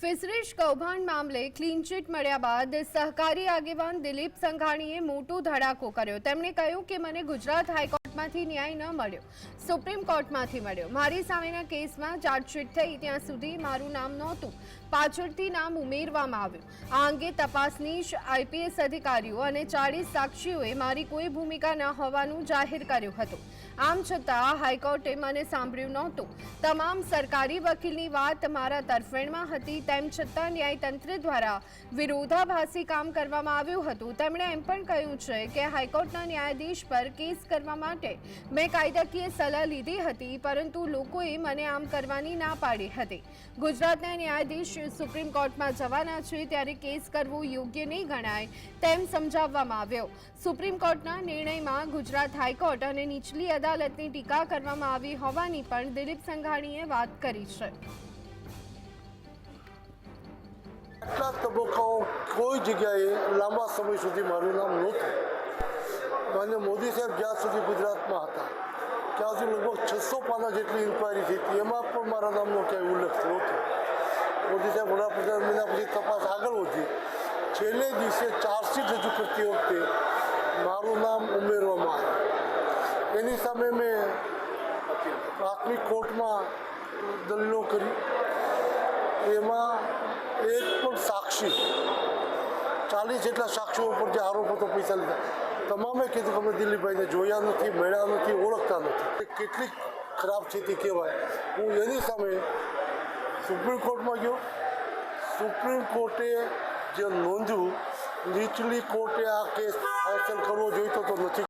Fisheries કૌભાંડ મામલે clean chit મળ્યા બાદ સહકારી આગેવાન દિલીપ સંઘાણીએ મોટો ધડાકો કર્યો. તેમણે કહ્યું કે મને ગુજરાત હાઈકોર્ટમાંથી ન્યાય ન મળ્યો. સુપ્રીમ કોર્ટમાંથી મળ્યો. મારી સામેના કેસમાં ચાર્જશીટ થઈ ત્યાં સુધી મારું નામ નહોતું. પાછળથી નામ ઉમેરવામાં આવ્યું. આ અંગે તપાસનીશ આઈપીએસ અધિકારીઓ અને ચાળીસ સાક્ષીઓએ મારી કોઈ ભૂમિકા ન હોવાનું જાહેર કર્યું હતું. આમ છતાં હાઈકોર્ટે મને સાંભળ્યું નહોતું. તમામ સરકારી વકીલની વાત મારા તરફેણમાં હતી તેમ છતાં ન્યાયતંત્ર દ્વારા વિરોધાભાસી કામ કરવામાં આવ્યું હતું. તેમણે એમ પણ કહ્યું છે કે હાઈકોર્ટના ન્યાયાધીશ પર કેસ કરવા માટે મેં કાયદાકીય સલાહ લીધી હતી, પરંતુ લોકોએ મને આમ કરવાની ના પાડી હતી. ગુજરાતના ન્યાયાધીશ સુપ્રીમ કોર્ટમાં જવાના છે ત્યારે કેસ કરવો યોગ્ય નહીં ગણાય તેમ સમજાવવામાં આવ્યો. સુપ્રીમ કોર્ટના નિર્ણયમાં ગુજરાત હાઈકોર્ટ અને નીચલી અદાલતની ટીકા કરવામાં આવી હોવાની પણ દિલીપ સંઘાણીએ વાત કરી છે. આટલા તબક્કાઓ કોઈ જગ્યાએ લાંબા સમય સુધી મારું નામ નહોતું. માન્ય મોદી સાહેબ જ્યાં સુધી ગુજરાતમાં હતા, ત્યાં સુધી લગભગ છસો પાના જેટલી ઇન્કવાયરી થઈ હતી. એમાં પણ મારા નામનો ક્યાંય ઉલ્લેખ નહોતો. મોદી સાહેબ વડાપ્રધાન બન્યા પછી તપાસ આગળ વધી. છેલ્લે દિવસે ચાર્જશીટ રજૂ કરતી વખતે મારું નામ ઉમેરવામાં આવ્યું. એની સામે મેં પ્રાથમિક કોર્ટમાં દલીલો કરી. એમાં એક પણ સાક્ષી. ચાલીસ જેટલા સાક્ષીઓ ઉપર જે આરોપ હતો પૈસા લીધા તમામે કીધું કે અમે દિલીપભાઈને જોયા નથી, મળ્યા નથી, ઓળખતા નથી. કેટલી ખરાબ સ્થિતિ કહેવાય. હું એની સામે સુપ્રીમ કોર્ટમાં ગયો. સુપ્રીમ કોર્ટે જે નોંધ્યું, નીચલી કોર્ટે આ કેસ ફેસલ કરવો જોઈતો તો નથી.